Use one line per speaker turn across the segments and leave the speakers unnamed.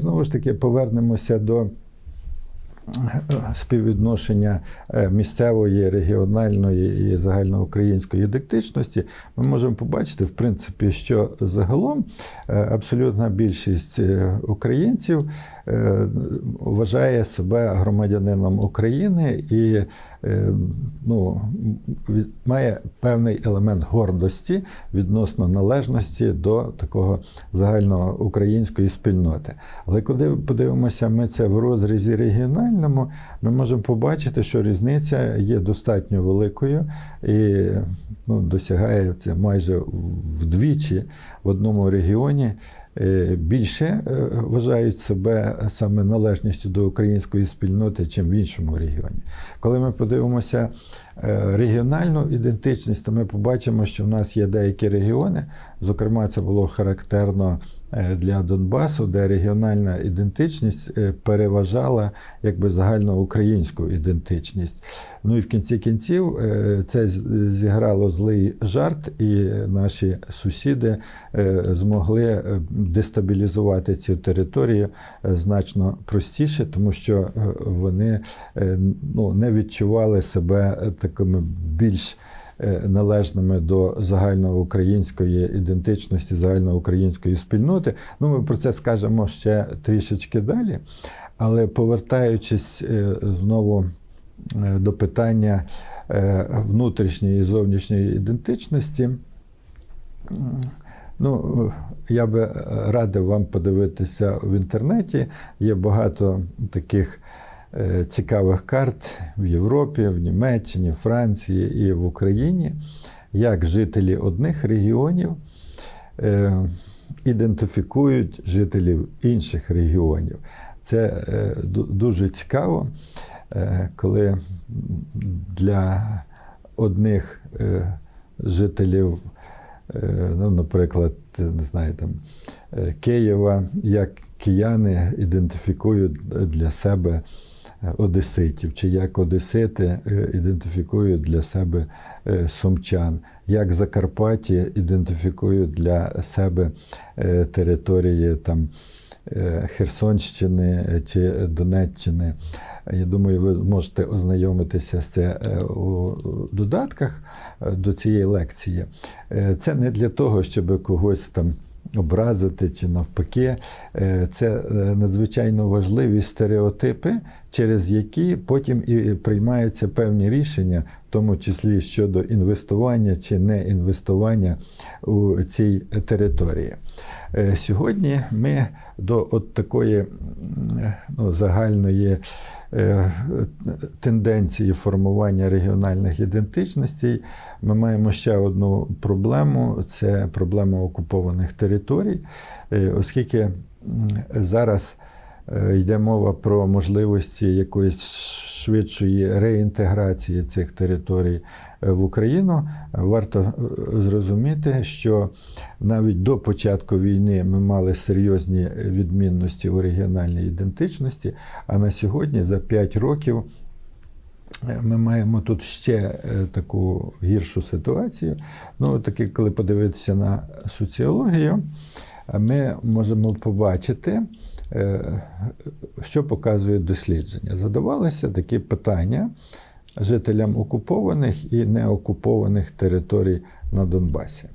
знову ж таки повернемося до співвідношення е, місцевої, регіональної і загальноукраїнської дидактичності, ми можемо побачити, в принципі, що загалом е, абсолютна більшість е, українців е, вважає себе громадянином України і е, ну, від- має певний елемент гордості відносно належності до такого загальноукраїнської спільноти. Але коли подивимося ми це в розрізі регіональному, ми можемо побачити, що різниця є достатньо великою і ну, досягає майже вдвічі в одному регіоні. Е, Більше е, вважають себе саме належністю до української спільноти, чим в іншому регіоні. Коли ми подивимося регіональну ідентичність, то ми побачимо, що в нас є деякі регіони. Зокрема, це було характерно е, для Донбасу, де регіональна ідентичність е, переважала якби загальноукраїнську ідентичність. Ну і в кінці кінців е, це зіграло злий жарт, і наші сусіди е, змогли е, дестабілізувати цю територію е, значно простіше, тому що е, вони е, ну, не відчували себе е, такими більш е, належними до загальноукраїнської ідентичності, загальноукраїнської спільноти. Ну, ми про це скажемо ще трішечки далі. Але повертаючись е, знову е, до питання внутрішньої і зовнішньої ідентичності, ну, я би радив вам подивитися в інтернеті. Є багато таких цікавих карт в Європі, в Німеччині, Франції і в Україні, як жителі одних регіонів е, ідентифікують жителів інших регіонів. Це е, дуже цікаво, е, коли для одних е, жителів, е, ну, наприклад, не знаю, там, е, Києва, як кияни ідентифікують для себе е, одеситів, чи як одесити е, ідентифікують для себе е, сумчан, як Закарпаття ідентифікують для себе е, території там. Херсонщини чи Донеччини. Я думаю, ви можете ознайомитися з це у додатках до цієї лекції. Це не для того, щоб когось там образити чи навпаки. Е, Це е, надзвичайно важливі стереотипи, через які потім і приймаються певні рішення, в тому числі щодо інвестування чи не інвестування у цій території. Е, Сьогодні ми до от такої ну, загальної тенденції формування регіональних ідентичностей ми маємо ще одну проблему це проблема окупованих територій, Е, оскільки зараз е, йде мова про можливості якоїсь швидшої реінтеграції цих територій е, в Україну. Варто е, зрозуміти, що навіть до початку війни ми мали серйозні відмінності у регіональній ідентичності, а на сьогодні за 5 років. е, Ми маємо тут ще таку гіршу ситуацію. Ну, таки, коли подивитися на соціологію, ми можемо побачити, що показують дослідження. Задавалися такі питання жителям окупованих і неокупованих територій на Донбасі.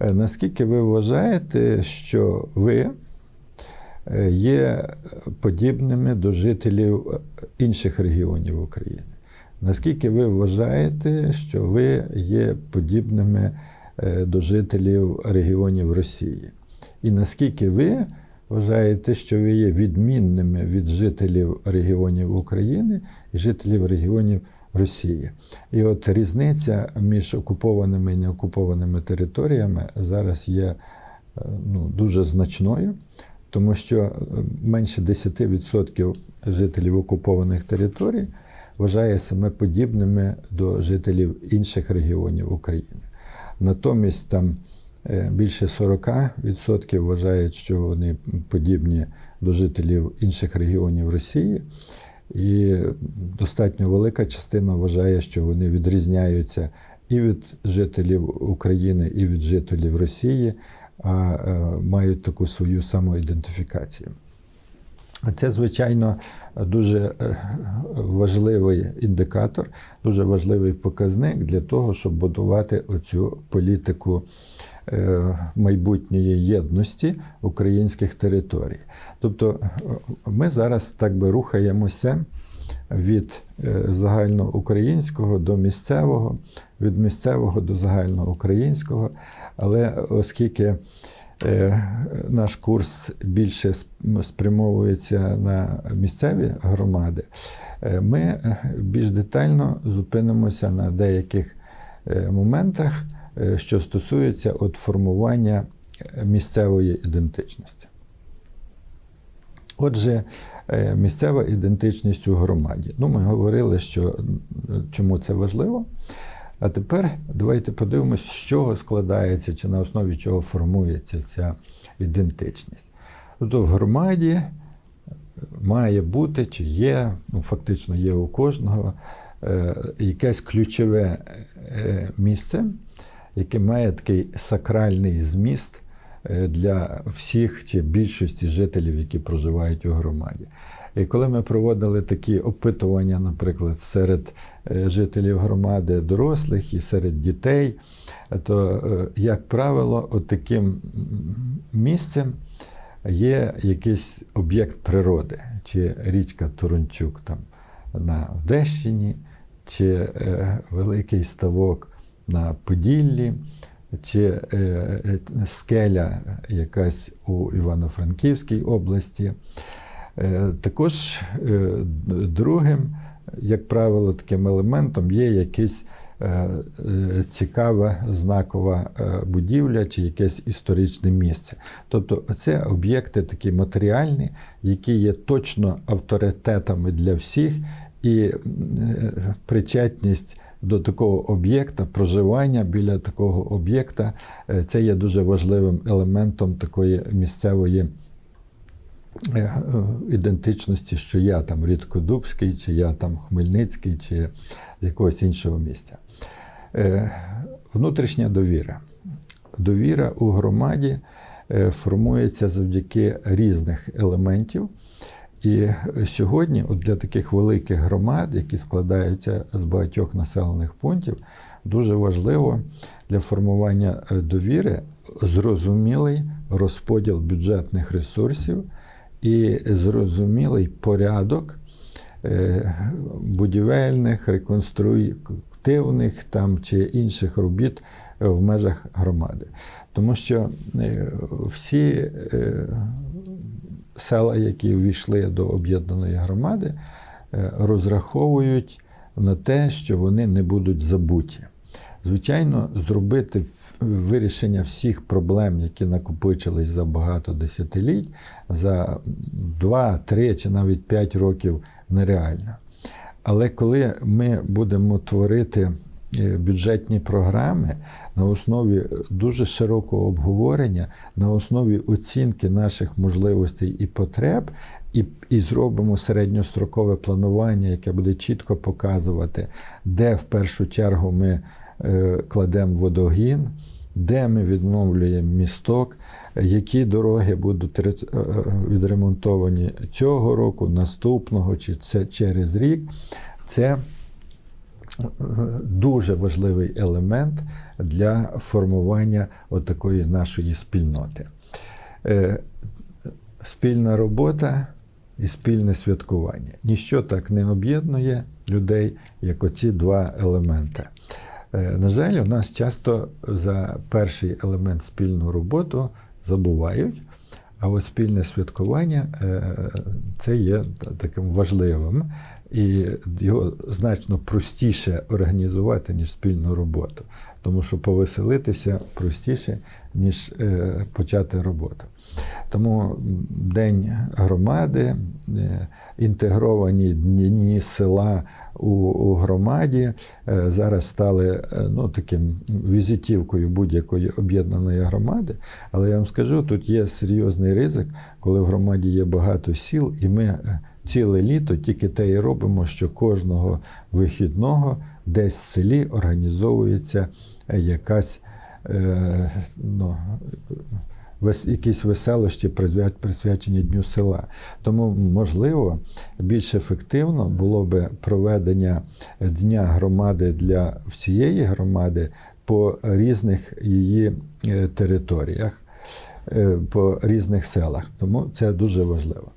Е, Наскільки ви вважаєте, що ви е, є подібними до жителів е, інших регіонів України? Наскільки ви вважаєте, що ви є подібними е, до жителів регіонів Росії? І наскільки ви вважаєте, що ви є відмінними від жителів регіонів України і жителів регіонів Росії? І от різниця між окупованими і неокупованими територіями зараз є е, ну, дуже значною, тому що е, менше 10% жителів окупованих територій вважає себе подібними до жителів інших регіонів України. Натомість там більше 40% вважають, що вони подібні до жителів інших регіонів Росії, і достатньо велика частина вважає, що вони відрізняються і від жителів України, і від жителів Росії, а е, мають таку свою самоідентифікацію. Це, звичайно, дуже е, важливий індикатор, дуже важливий показник для того, щоб будувати оцю політику е, майбутньої єдності українських територій. Тобто е, ми зараз так би рухаємося від загальноукраїнського до місцевого, від місцевого до загальноукраїнського, але оскільки наш курс більше спрямовується на місцеві громади, е, ми е, більш детально зупинимося на деяких е, моментах, е, що стосуються от формування е, місцевої ідентичності. Отже, е, місцева ідентичність у громаді. Ну, ми говорили, що чому це важливо. А тепер давайте подивимось, з чого складається чи на основі чого формується ця ідентичність. Тобто в громаді має бути, чи є, ну фактично є у кожного, е, якесь ключове е, місце, яке має такий сакральний зміст для всіх чи більшості жителів, які проживають у громаді. І коли ми проводили такі опитування, наприклад, серед е, жителів громади дорослих і серед дітей, то, е, як правило, таким місцем є якийсь об'єкт природи, чи річка Турунчук там на Одещині, чи е, великий ставок на Поділлі, чи е, е, скеля якась у Івано-Франківській області. Е, Також другим, як правило, таким елементом є якийсь цікава знакова будівля чи якесь історичне місце. Тобто це об'єкти такі матеріальні, які є точно авторитетами для всіх, і причетність до такого об'єкта, проживання біля такого об'єкта, е, це є дуже важливим елементом такої місцевої е, е, ідентичності, що я там Рідкодубський, чи я там Хмельницький, чи з якогось іншого місця. Внутрішня довіра. Довіра у громаді формується завдяки різних елементів. І сьогодні, от для таких великих громад, які складаються з багатьох населених пунктів, дуже важливо для формування е, довіри зрозумілий розподіл бюджетних ресурсів і зрозумілий порядок е, будівельних, реконструктивних там чи інших робіт е, в межах громади. Тому що всі села, які увійшли до об'єднаної громади, е, розраховують на те, що вони не будуть забуті. Звичайно, зробити вирішення всіх проблем, які накопичились за багато десятиліть, за 2, 3 чи навіть 5 років нереально. Але коли ми будемо творити бюджетні програми на основі дуже широкого обговорення, на основі оцінки наших можливостей і потреб, і, і зробимо середньострокове планування, яке буде чітко показувати, де в першу чергу ми е, кладемо водогін, де ми відновлюємо місток, які дороги будуть е, е, відремонтовані цього року, наступного чи це через рік. Це е, дуже важливий елемент для формування отакої нашої спільноти. Е, Спільна робота і спільне святкування. Ніщо так не об'єднує людей, як оці два елементи. Е, На жаль, у нас часто за перший елемент спільну роботу забувають, а от спільне святкування е, це є таким важливим, і його значно простіше організувати, ніж спільну роботу. Тому що повеселитися простіше, ніж е, почати роботу. Тому День громади, е, інтегровані дні села у, громаді е, зараз стали ну, таким візитівкою будь-якої об'єднаної громади. Але я вам скажу, тут є серйозний ризик, коли в громаді є багато сіл, і ми ціле літо тільки те і робимо, що кожного вихідного десь в селі організовується е, якась е, ну, якісь веселощі присвячені Дню села. Тому, можливо, більш ефективно було би проведення Дня громади для всієї громади по різних її е, територіях, е, по різних селах. Тому це дуже важливо.